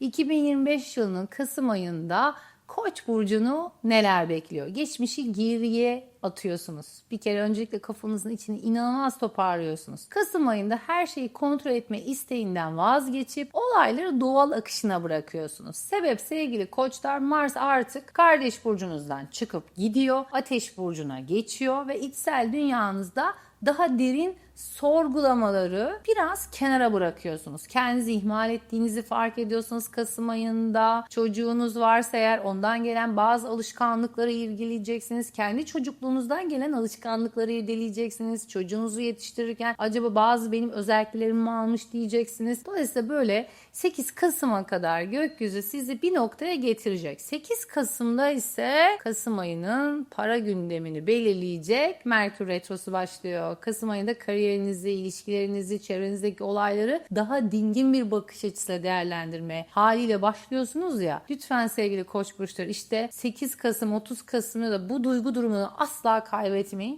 2025 yılının Kasım ayında Koç burcunu neler bekliyor? Geçmişi geriye atıyorsunuz. Bir kere öncelikle kafanızın içini inanılmaz toparlıyorsunuz. Kasım ayında her şeyi kontrol etme isteğinden vazgeçip olayları doğal akışına bırakıyorsunuz. Sebep sevgili koçlar Mars artık kardeş burcunuzdan çıkıp gidiyor. Ateş burcuna geçiyor ve içsel dünyanızda daha derin sorgulamaları biraz kenara bırakıyorsunuz. Kendinizi ihmal ettiğinizi fark ediyorsunuz Kasım ayında. Çocuğunuz varsa eğer ondan gelen bazı alışkanlıkları irdeleyeceksiniz. Kendi çocukluğunuzdan gelen alışkanlıkları irdeleyeceksiniz. Çocuğunuzu yetiştirirken acaba bazı benim özelliklerimi mi almış diyeceksiniz. Dolayısıyla böyle 8 Kasım'a kadar gökyüzü sizi bir noktaya getirecek. 8 Kasım'da ise Kasım ayının para gündemini belirleyecek Merkür Retrosu başlıyor. Kasım ayında kariyerinizi, ilişkilerinizi, çevrenizdeki olayları daha dingin bir bakış açısıyla değerlendirmeye haliyle başlıyorsunuz ya. Lütfen sevgili koç burçları işte 8 Kasım 30 Kasım'da da bu duygu durumunu asla kaybetmeyin.